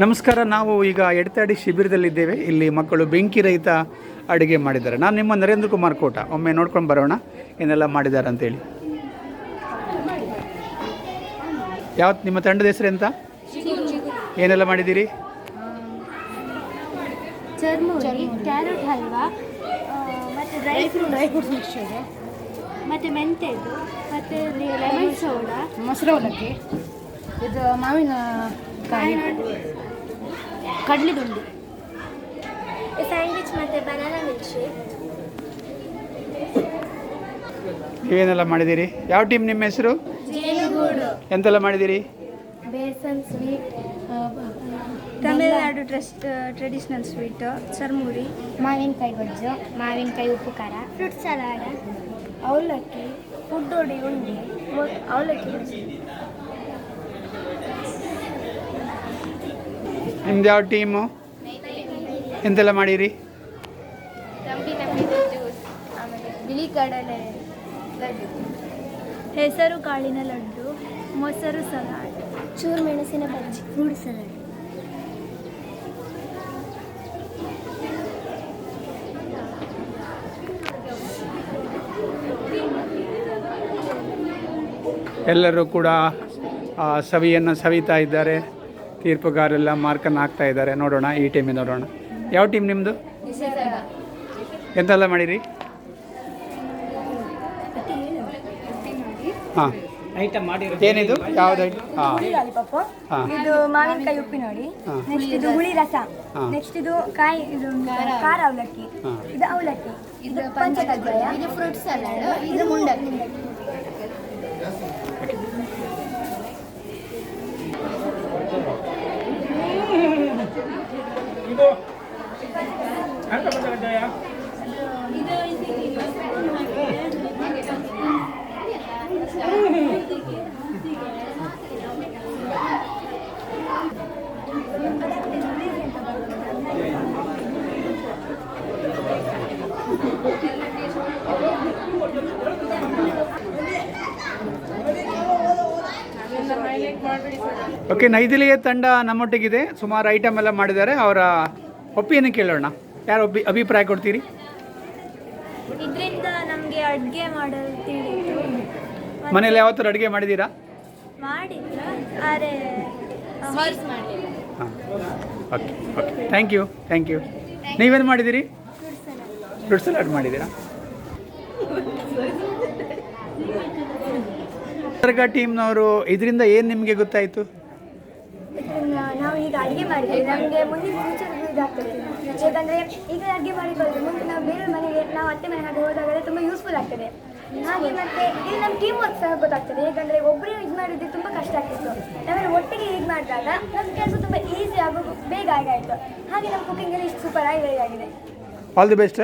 ನಮಸ್ಕಾರ ನಾವು ಈಗ ಎಡತಾಡಿ ಶಿಬಿರದಲ್ಲಿದ್ದೇವೆ. ಇಲ್ಲಿ ಮಕ್ಕಳು ಬೆಂಕಿ ರಹಿತ ಅಡುಗೆ ಮಾಡಿದ್ದಾರೆ. ನಾನು ನಿಮ್ಮ ನರೇಂದ್ರ ಕುಮಾರ್ ಕೋಟ. ಒಮ್ಮೆ ನೋಡ್ಕೊಂಡು ಬರೋಣ. ಏನೆಲ್ಲ ಮಾಡಿದ್ದಾರೆ ಅಂತೇಳಿ. ಯಾವತ್ತು ನಿಮ್ಮ ತಂಡದ ಹೆಸರು ಎಂತ? ಏನೆಲ್ಲ ಮಾಡಿದ್ದೀರಿ? ಕ್ಯಾರೆಟ್ ಹಲ್ವಾ ಆ, ಮತ್ತೆ dry fruit dry fruits mixture ಮತ್ತೆ ಮೆಂತೆದು ಮತ್ತೆ ಲೆಮನ್ ಸೋಡಾ ಮೊಸರು ಅವಲಕ್ಕಿ ಇದು ಮಾವಿನ ಕಾಯಿ. ಕಡಲೆ ದುಂಡಿ ಸ್ಯಾಂಡ್ವಿಚ್ ಮತ್ತೆ ಬನಾನಾ ಮಿಲ್ಕ್ ಶೇಕ್ ನೀವೇನೆಲ್ಲ ಮಾಡಿದ್ದೀರಿ? ಯಾವ ಟೀಮ್ ನಿಮ್ಮ ಹೆಸರು? ಜೇನುಗೂಡು. ಎಂತೆಲ್ಲ ಮಾಡಿದ್ದೀರಿ? Besan sweet Tamil Nadu trust traditional sweet churmuri ಮಾವಿನಕಾಯಿ ಗೊಜ್ಜು ಮಾವಿನಕಾಯಿ ಉಪ್ಪು ಖಾರ ಫ್ರೂಟ್ ಸಲಾಡ ಅವಲಕ್ಕಿ ಫುಡ್ಡೋಡಿ ಉಂಡೆ ಅವಲಕ್ಕಿ ನಿಮ್ದು ಯಾವ ಟೀಮು? ಎಂತೆಲ್ಲ ಮಾಡಿರಿ? ಬಿಳಿ ಕಡಲೆ ಹೆಸರು ಕಾಳಿನ ಲಡ್ಡು ಮೊಸರು ಸಲಾಡ್. ಚೂರು ಮೆಣಸಿನ ಬಜ್ಜಿ. Fruit salad. ಎಲ್ಲರೂ ಕೂಡ ಆ, ಸವಿಯನ್ನು ಸವಿತಾ ಇದ್ದಾರೆ. ತೀರ್ಪುಗಾರೆಲ್ಲ ಮಾರ್ಕನ್ನು ಹಾಕ್ತಾ ಇದ್ದಾರೆ. ನೋಡೋಣ ಈ ಟೀಮಿಗೆ ನೋಡೋಣ. ಯಾವ ಟೀಮ್ ನಿಮ್ಮದು ಎಂತೆಲ್ಲ ಮಾಡಿರಿ? ಹಾಂ. ಏನಿದು? ಯಾವ್ದು ಹಾಂ. ಲಾಲಿಪಾಪ್ ಹಾಂ. ಇದು ಮಾವಿನಕಾಯಿ ನೋಡಿ. ನೆಕ್ಸ್ಟ್ ಇದು ಹುಳಿ ರಸ. ನೆಕ್ಸ್ಟ್ ಇದು ಕಾಯಿ ಇದು ಖಾರ ಅವಲಕ್ಕಿ. ಇದು ಅವಲಕ್ಕಿ. ಇದು ಪಂಚಕಜ್ಜಾಯ ಇದು ಫ್ರೂಟ್ ಸಲಾಡ್ ಇದು ಮುಂಡಕ್ಕಿ. Ano ka ba talaga ya? Okay ನೈದಿಲಿಯ ತಂಡ ನಮ್ಮೊಟ್ಟಿಗಿದೆ. ಸುಮಾರು ಐಟಮ್ ಎಲ್ಲ ಮಾಡಿದ್ದಾರೆ. ಅವರ ಒಪ್ಪಿಯನ್ನು ಕೇಳೋಣ. ಯಾರು ಒಬ್ಬಿ ಅಭಿಪ್ರಾಯ ಕೊಡ್ತೀರಿ? ಇದರಿಂದ ನಮಗೆ ಅಡುಗೆ ಮಾಡಲು ತಿಳಿಯಿತು. ಮನೇಲಿ ಯಾವತ್ತರ ಅಡುಗೆ ಮಾಡಿದ್ದೀರಾ? ಮಾಡಿದ್ರು ಆದರೆ ಹೊರ್ಸ್ ಮಾಡಲಿಲ್ಲ. ಹಾಂ. Okay okay. Thank you thank you ನೀವೇನು ಮಾಡಿದ್ದೀರಿ? ಫ್ರೂಟ್ ಸಲಾಡ್ ಮಾಡಿದ್ದೀರಾ? ಸರ್ಗ ಟೀಮ್ನವರು ಇದರಿಂದ ಏನು ನಿಮಗೆ ಗೊತ್ತಾಯಿತು? ನಾವು ಈಗ ಅಡುಗೆ ಮಾಡಿದ್ವಿ. ನಮಗೆ ಮುಂದಿನ ಫ್ಯೂಚರ್ ಇದಾಗ್ತದೆ. ಯಾಕಂದರೆ ಈಗ ಅಡುಗೆ ಮಾಡಿಕೊಳ್ಳೋದು ಮುಂದೆ ನಾವು ಬೇರೆ ಮನೆಗೆ ನಾವು ಅತ್ತೆ ಮನೆ ಹಾಗೆ ಹೋದಾಗಲೇ ತುಂಬ ಯೂಸ್ಫುಲ್ ಆಗ್ತದೆ. ಹಾಗೆ ಮತ್ತೆ ಇಲ್ಲಿ ನಮ್ಮ ಟೀಮ್ ವರ್ಕ್ ಸಹ ಗೊತ್ತಾಗ್ತದೆ. ಯಾಕಂದರೆ ಒಬ್ಬರೇ ಇದು ಮಾಡಿದ್ರೆ ತುಂಬ ಕಷ್ಟ ಆಗ್ತಿತ್ತು. ನಾವೆಲ್ಲ ಒಟ್ಟಿಗೆ ಇದು ಮಾಡಿದಾಗ ನಮ್ಮ ಕೆಲಸ ತುಂಬ ಈಸಿ ಆಗೋ ಬೇಗ ಆಗಾಯಿತು. ಹಾಗೆ ನಮ್ಮ ಕುಕಿಂಗಲ್ಲಿ ಇಷ್ಟು ಸೂಪರ್ ಆಗಿ ಆಗಿದೆ all the best